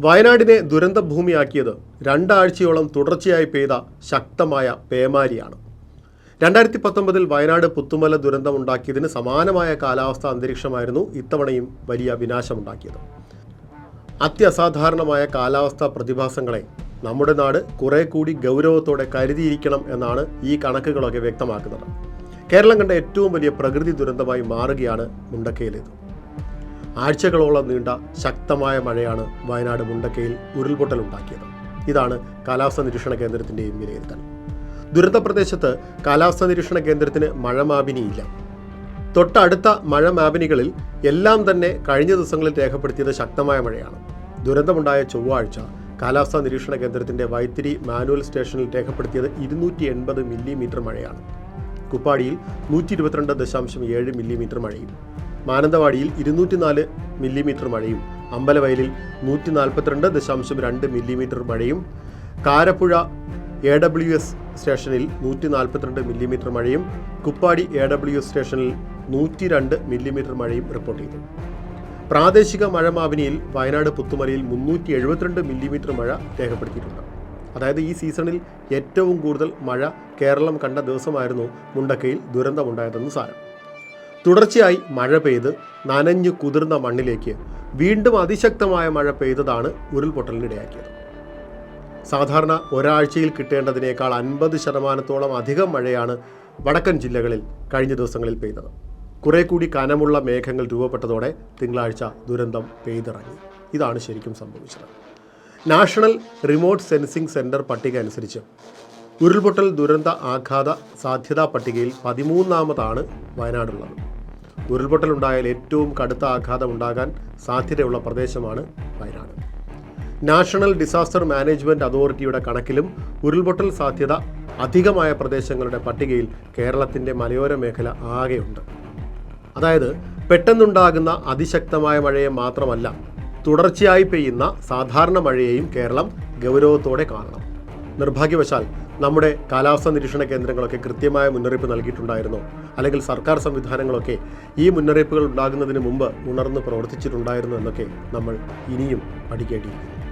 വയനാടിനെ ദുരന്തഭൂമിയാക്കിയത് രണ്ടാഴ്ചയോളം തുടർച്ചയായി പെയ്ത ശക്തമായ പേമാരിയാണ്. രണ്ടായിരത്തി പത്തൊമ്പതിൽ വയനാട് പുത്തുമല ദുരന്തമുണ്ടാക്കിയതിന് സമാനമായ കാലാവസ്ഥ അന്തരീക്ഷമായിരുന്നു ഇത്തവണയും വലിയ വിനാശമുണ്ടാക്കിയത്. അത്യസാധാരണമായ കാലാവസ്ഥാ പ്രതിഭാസങ്ങളെ നമ്മുടെ നാട് കുറെ കൂടി ഗൗരവത്തോടെ കരുതിയിരിക്കണം എന്നാണ് ഈ കണക്കുകളൊക്കെ വ്യക്തമാക്കുന്നത്. കേരളം കണ്ട ഏറ്റവും വലിയ പ്രകൃതി ദുരന്തമായി മാറുകയാണ് മുണ്ടക്കയിലേത്. ആഴ്ചകളോളം നീണ്ട ശക്തമായ മഴയാണ് വയനാട് മുണ്ടക്കയിൽ ഉരുൾപൊട്ടലുണ്ടാക്കിയത്. ഇതാണ് കാലാവസ്ഥാ നിരീക്ഷണ കേന്ദ്രത്തിന്റെയും വിലയിരുത്തൽ. ദുരന്ത പ്രദേശത്ത് കാലാവസ്ഥാ നിരീക്ഷണ കേന്ദ്രത്തിന് മഴ മാപിനിയില്ല തൊട്ടടുത്ത മഴ മാപിനികളിൽ എല്ലാം തന്നെ കഴിഞ്ഞ ദിവസങ്ങളിൽ രേഖപ്പെടുത്തിയത് ശക്തമായ മഴയാണ്. ദുരന്തമുണ്ടായ ചൊവ്വാഴ്ച കാലാവസ്ഥാ നിരീക്ഷണ കേന്ദ്രത്തിന്റെ വൈത്തിരി മാനുവൽ സ്റ്റേഷനിൽ രേഖപ്പെടുത്തിയത് ഇരുന്നൂറ്റി എൺപത് മില്ലിമീറ്റർ മഴയാണ്. കുപ്പാടിയിൽ നൂറ്റി ഇരുപത്തിരണ്ട് ദശാംശം ഏഴ് മില്ലിമീറ്റർ മഴയും. മാനന്തവാടിയിൽ ഇരുന്നൂറ്റിനാല് മില്ലിമീറ്റർ മഴയും അമ്പലവയലിൽ നൂറ്റി നാൽപ്പത്തിരണ്ട് ദശാംശം രണ്ട് മില്ലിമീറ്റർ മഴയും കാരപ്പുഴ എ ഡബ്ല്യു എസ് സ്റ്റേഷനിൽ നൂറ്റി നാൽപ്പത്തിരണ്ട് മില്ലിമീറ്റർ മഴയും കുപ്പാടി എ ഡബ്ല്യു എസ് സ്റ്റേഷനിൽ നൂറ്റി രണ്ട് മില്ലിമീറ്റർ മഴയും റിപ്പോർട്ട് ചെയ്തു. പ്രാദേശിക മഴ മാപിനിയിൽ വയനാട് പുത്തുമലയിൽ മുന്നൂറ്റി എഴുപത്തിരണ്ട് മില്ലിമീറ്റർ മഴ രേഖപ്പെടുത്തിയിട്ടുണ്ട്. അതായത് ഈ സീസണിൽ ഏറ്റവും കൂടുതൽ മഴ കേരളം കണ്ട ദിവസമായിരുന്നു മുണ്ടക്കയിൽ ദുരന്തമുണ്ടായതെന്ന് സാരം. തുടർച്ചയായി മഴ പെയ്ത് നനഞ്ഞു കുതിർന്ന മണ്ണിലേക്ക് വീണ്ടും അതിശക്തമായ മഴ പെയ്തതാണ് ഉരുൾപൊട്ടലിനിടയാക്കിയത്. സാധാരണ ഒരാഴ്ചയിൽ കിട്ടേണ്ടതിനേക്കാൾ അൻപത് ശതമാനത്തോളം അധികം മഴയാണ് വടക്കൻ ജില്ലകളിൽ കഴിഞ്ഞ ദിവസങ്ങളിൽ പെയ്തത്. കുറെ കൂടി കനമുള്ള മേഘങ്ങൾ രൂപപ്പെട്ടതോടെ തിങ്കളാഴ്ച ദുരന്തം പെയ്തിറങ്ങി. ഇതാണ് ശരിക്കും സംഭവിച്ചത്. നാഷണൽ റിമോട്ട് സെൻസിംഗ് സെന്റർ പട്ടിക അനുസരിച്ച് ഉരുൾപൊട്ടൽ ദുരന്ത ആഘാത സാധ്യതാ പട്ടികയിൽ പതിമൂന്നാമതാണ് വയനാടുള്ളത്. ഉരുൾപൊട്ടലുണ്ടായാൽ ഏറ്റവും കടുത്ത ആഘാതം ഉണ്ടാകാൻ സാധ്യതയുള്ള പ്രദേശമാണ് വയനാട്. നാഷണൽ ഡിസാസ്റ്റർ മാനേജ്മെന്റ് അതോറിറ്റിയുടെ കണക്കിലും ഉരുൾപൊട്ടൽ സാധ്യത അധികമായ പ്രദേശങ്ങളുടെ പട്ടികയിൽ കേരളത്തിന്റെ മലയോര മേഖല ആകെയുണ്ട്. അതായത് പെട്ടെന്നുണ്ടാകുന്ന അതിശക്തമായ മഴയെ മാത്രമല്ല തുടർച്ചയായി പെയ്യുന്ന സാധാരണ മഴയെയും കേരളം ഗൗരവത്തോടെ കാണണം. നിർഭാഗ്യവശാൽ നമ്മുടെ കാലാവസ്ഥാ നിരീക്ഷണ കേന്ദ്രങ്ങളൊക്കെ കൃത്യമായ മുന്നറിയിപ്പ് നൽകിയിട്ടുണ്ടായിരുന്നോ. അല്ലെങ്കിൽ സർക്കാർ സംവിധാനങ്ങളൊക്കെ ഈ മുന്നറിയിപ്പുകൾ ഉണ്ടാകുന്നതിന് മുമ്പ് ഉണർന്ന് പ്രവർത്തിച്ചിട്ടുണ്ടായിരുന്നു എന്നൊക്കെ നമ്മൾ ഇനിയും പഠിക്കേണ്ടിയിരിക്കുന്നു.